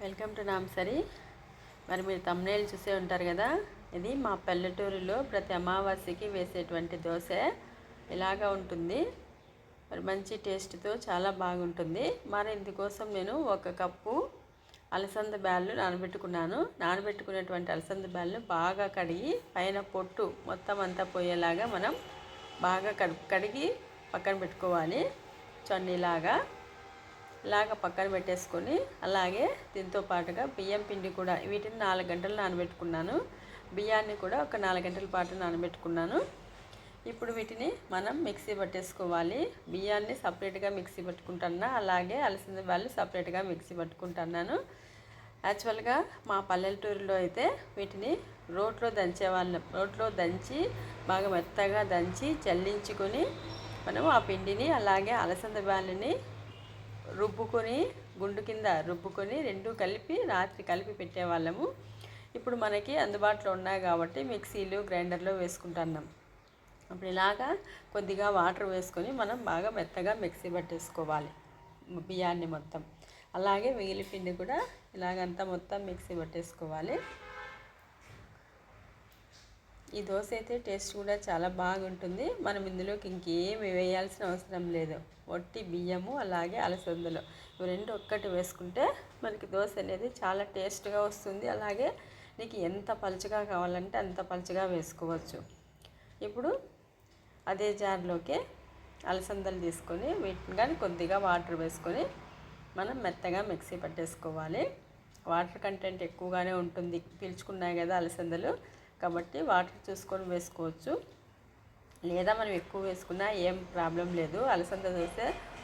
Welcome to నాంసరి మరి మీరు thumbnail చూసే ఉంటారు కదా? ఇది మా పల్లెటూరులో ప్రతి అమావాస్యకి వేసేటువంటి దోశ. ఇలాగా ఉంటుంది. మరి మంచి టేస్ట్తో చాలా బాగుంటుంది. మరి ఇందుకోసం నేను ఒక కప్పు అలసంద బ్యాళ్ళు నానబెట్టుకున్నాను. నానబెట్టుకునేటువంటి అలసంద బ్యాళ్ళు బాగా కడిగి పైన పొట్టు మొత్తం అంతా పోయేలాగా మనం బాగా కడిగి పక్కన పెట్టుకోవాలి. చన్నీలాగా. ఇలాగ పక్కన పెట్టేసుకొని అలాగే దీంతో పాటుగా బియ్యం పిండి కూడా వీటిని నాలుగు గంటలు నానబెట్టుకున్నాను. బియ్యాన్ని కూడా ఒక నాలుగు గంటల పాటు నానబెట్టుకున్నాను. ఇప్పుడు వీటిని మనం మిక్సీ పట్టేసుకోవాలి. బియ్యాన్ని సపరేట్గా మిక్సీ పట్టుకుంటున్నా అలాగే అలసిన వాళ్ళు సపరేట్గా మిక్సీ పట్టుకుంటున్నాను. యాక్చువల్గా మా పల్లెటూరులో అయితే వీటిని రోట్లో దంచే వాళ్ళం రోట్లో దంచి బాగా మెత్తగా దంచి చల్లించుకొని మనం ఆ పిండిని అలాగే అలసంద బ్యాళ్ళని రుబ్బుకొని గుండు కింద రుబ్బుకొని రెండు కలిపి రాత్రి కలిపి పెట్టేవాళ్ళము. ఇప్పుడు మనకి అందుబాటులో ఉన్నాయి కాబట్టి మిక్సీలు గ్రైండర్లో వేసుకుంటున్నాం. అప్పుడు ఇలాగా కొద్దిగా వాటర్ వేసుకొని మనం బాగా మెత్తగా మిక్సీ పట్టేసుకోవాలి బియ్యాన్ని మొత్తం. అలాగే మిగిలి పిండి కూడా ఇలాగంతా మొత్తం మిక్సీ పట్టేసుకోవాలి. ఈ దోశ అయితే టేస్ట్ కూడా చాలా బాగుంటుంది. మనం ఇందులోకి ఇంకేమి వేయాల్సిన అవసరం లేదు. వట్టి బియ్యము అలాగే అలసందలు. ఇవి రెండు ఒక్కటి వేసుకుంటే మనకి దోశ అనేది చాలా టేస్ట్గా వస్తుంది. అలాగే నీకు ఎంత పలుచగా కావాలంటే అంత పలుచగా వేసుకోవచ్చు. ఇప్పుడు అదే జార్లోకి అలసందలు తీసుకొని వీటిని కానీ కొద్దిగా వాటర్ వేసుకొని మనం మెత్తగా మిక్సీ పట్టేసుకోవాలి. వాటర్ కంటెంట్ ఎక్కువగానే ఉంటుంది. పీల్చుకున్నాయి కదా అలసందలు. కాబట్టి వాటర్ చూసుకొని వేసుకోవచ్చు. లేదా మనం ఎక్కువ వేసుకున్నా ఏం ప్రాబ్లం లేదు. అలసంద దోశ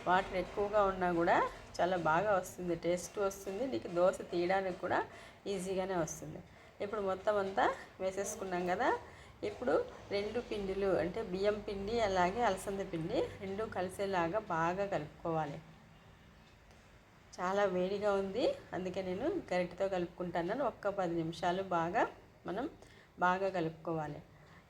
వాటర్ ఎక్కువగా ఉన్నా కూడా చాలా బాగా వస్తుంది. టేస్ట్ వస్తుంది. నీకు దోశ తీయడానికి కూడా ఈజీగానే వస్తుంది. ఇప్పుడు మొత్తం అంతా వేసేసుకున్నాం కదా. ఇప్పుడు రెండు పిండిలు అంటే బియ్యం పిండి అలాగే అలసంద పిండి రెండు కలిసేలాగా బాగా కలుపుకోవాలి. చాలా వేడిగా ఉంది. అందుకే నేను గరిటతో కలుపుకుంటున్నాను ఒక్క పది నిమిషాలు బాగా మనం బాగా కలుపుకోవాలి.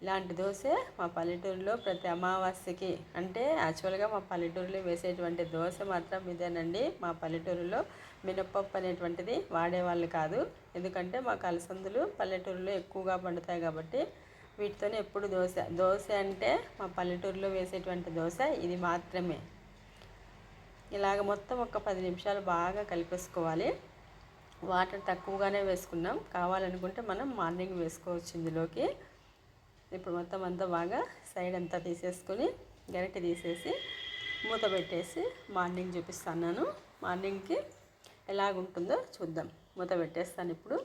ఇలాంటి దోశ మా పల్లెటూరులో ప్రతి అమావాస్యకి అంటే యాక్చువల్గా మా పల్లెటూరులో వేసేటువంటి దోశ మాత్రం ఇదేనండి. మా పల్లెటూరులో మినప్పప్పు అనేటువంటిది వాడేవాళ్ళు కాదు. ఎందుకంటే మాకు అలసందులు పల్లెటూరులో ఎక్కువగా పండుతాయి కాబట్టి వీటితోనే ఎప్పుడు దోశ దోశ అంటే మా పల్లెటూరులో వేసేటువంటి దోశ ఇది మాత్రమే. ఇలాగ మొత్తం ఒక పది నిమిషాలు బాగా కలిపేసుకోవాలి. వాటర్ తక్కువగానే వేసుకున్నాం కావాలనుకుంటే మనం మార్నింగ్ వేసుకోవచ్చు ఇందులోకి. ఇప్పుడు మొత్తం అంతా బాగా సైడ్ అంతా తీసేసుకొని గరిటె తీసేసి మూత పెట్టేసి మార్నింగ్ చూపిస్తాను మార్నింగ్కి ఎలాగుంటుందో చూద్దాం. మూత పెట్టేస్తాను ఇప్పుడు.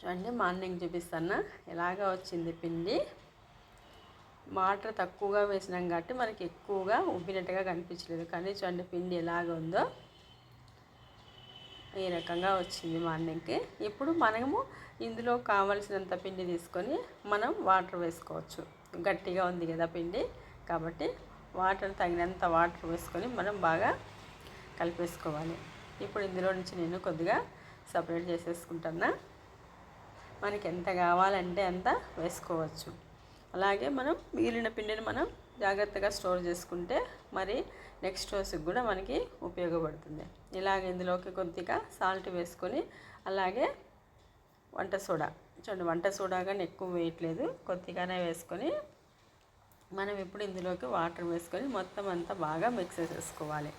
చూడండి మార్నింగ్ చూపిస్తాను ఎలాగా వచ్చింది పిండి? వాటర్ తక్కువగా వేసినాం కాబట్టి మనకి ఎక్కువగా ఉబ్బినట్టుగా కనిపించలేదు. కానీ చూడండి పిండి ఎలాగ ఉందో. ఈ రకంగా వచ్చింది మార్నింగ్కి ఇప్పుడు మనము ఇందులో కావలసినంత పిండి తీసుకొని మనం వాటర్ వేసుకోవచ్చు. గట్టిగా ఉంది కదా పిండి కాబట్టి వాటర్ తగినంత వాటర్ వేసుకొని మనం బాగా కలిపేసుకోవాలి. ఇప్పుడు ఇందులో నుంచి నేను కొద్దిగా సపరేట్ చేసేసుకుంటున్నా. మనకి ఎంత కావాలంటే అంత వేసుకోవచ్చు. అలాగే మనం మిగిలిన పిండిని మనం జాగ్రత్తగా స్టోర్ చేసుకుంటే మరి నెక్స్ట్ రోజుకి కూడా మనకి ఉపయోగపడుతుంది. ఇలాగ ఇందులోకి కొద్దిగా సాల్ట్ వేసుకొని అలాగే వంట సోడా చూడండి వంట సోడా కానీ ఎక్కువ వేయట్లేదు. కొద్దిగానే వేసుకొని మనం ఇప్పుడు ఇందులోకి వాటర్ వేసుకొని మొత్తం అంతా బాగా మిక్స్ చేసేసుకోవాలి.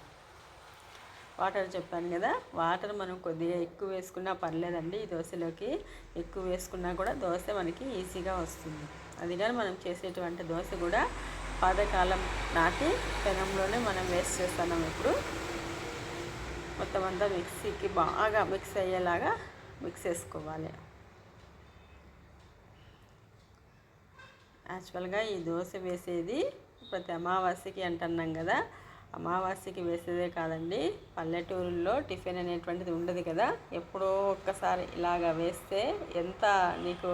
వాటర్ చెప్పాను కదా వాటర్ మనం కొద్దిగా ఎక్కువ వేసుకున్నా పర్లేదండి. ఈ దోశలోకి ఎక్కువ వేసుకున్నా కూడా దోశ మనకి ఈజీగా వస్తుంది. అది కానీ మనం చేసేటువంటి దోశ కూడా పాతకాలం నాటి పెనంలోనే మనం వేస్ట్ చేస్తున్నాం ఇప్పుడు. మొత్తం అంతా మిక్సీకి బాగా మిక్స్ అయ్యేలాగా మిక్స్ చేసుకోవాలి. యాక్చువల్గా ఈ దోశ వేసేది ప్రతి అమావాస్యకి అంటున్నాం కదా. అమావాస్యకి వేసేదే కాదండి పల్లెటూరుల్లో టిఫిన్ అనేటువంటిది ఉండదు కదా. ఎప్పుడో ఒక్కసారి ఇలాగ వేస్తే ఎంత నీకు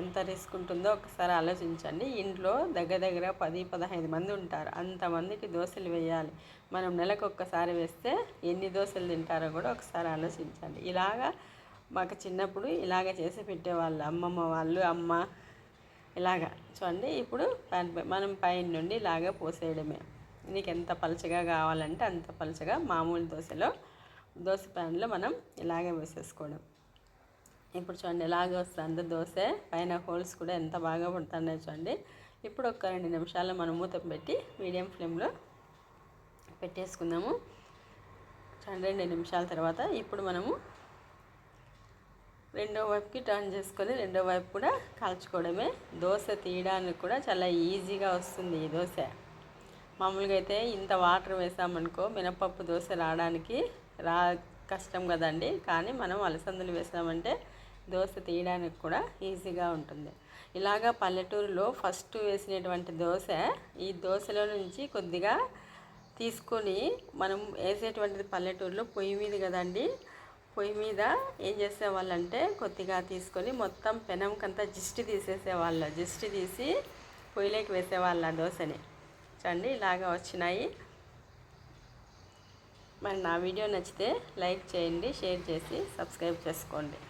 ఎంత రిస్క్ ఉంటుందో ఒకసారి ఆలోచించండి. ఇంట్లో దగ్గర దగ్గర పది పదహైదు మంది ఉంటారు. అంతమందికి దోశలు వేయాలి. మనం నెలకు ఒక్కసారి వేస్తే ఎన్ని దోశలు తింటారో కూడా ఒకసారి ఆలోచించండి. ఇలాగా మాకు చిన్నప్పుడు ఇలాగ చేసి పెట్టేవాళ్ళు. అమ్మమ్మ వాళ్ళు అమ్మ ఇలాగా. చూడండి ఇప్పుడు మనం పైన నుండి ఇలాగ పోసేయడమే. నీకు ఎంత పలచగా కావాలంటే అంత పలచగా మామూలు దోశలో దోశ ప్యాన్లో మనం ఇలాగే వేసేసుకోవడం. ఇప్పుడు చూడండి ఎలాగ వస్తుంది దోశ. పైన హోల్స్ కూడా ఎంత బాగా పడుతున్నాయి చూడండి. ఇప్పుడు ఒక రెండు నిమిషాలు మనం మూత పెట్టి మీడియం ఫ్లేమ్లో పెట్టేసుకుందాము. చూడండి రెండు నిమిషాల తర్వాత ఇప్పుడు మనము రెండో వైపుకి టర్న్ చేసుకొని రెండో వైపు కూడా కాల్చుకోవడమే. దోశ తీయడానికి కూడా చాలా ఈజీగా వస్తుంది ఈ దోశ. మామూలుగా అయితే ఇంత వాటర్ వేసామనుకో మినపప్పు దోశ రావడానికి రా కష్టం కదండి. కానీ మనం అలసందలు వేసామంటే దోశ తీయడానికి కూడా ఈజీగా ఉంటుంది. ఇలాగా పల్లెటూరులో ఫస్ట్ వేసినటువంటి దోశ ఈ దోశలో నుంచి కొద్దిగా తీసుకొని మనం వేసేటువంటిది పల్లెటూరులో పొయ్యి మీద కదండి. పొయ్యి మీద ఏం చేసేవాళ్ళంటే కొద్దిగా తీసుకొని మొత్తం పెనంకంతా జిస్టి తీసేసేవాళ్ళు. జిస్టి తీసి పొయ్యిలోకి వేసేవాళ్ళు ఆ దోశని. చూడండి ఇలాగా వచ్చినాయి. మరి నా వీడియో నచ్చితే లైక్ చేయండి షేర్ చేసి సబ్స్క్రైబ్ చేసుకోండి.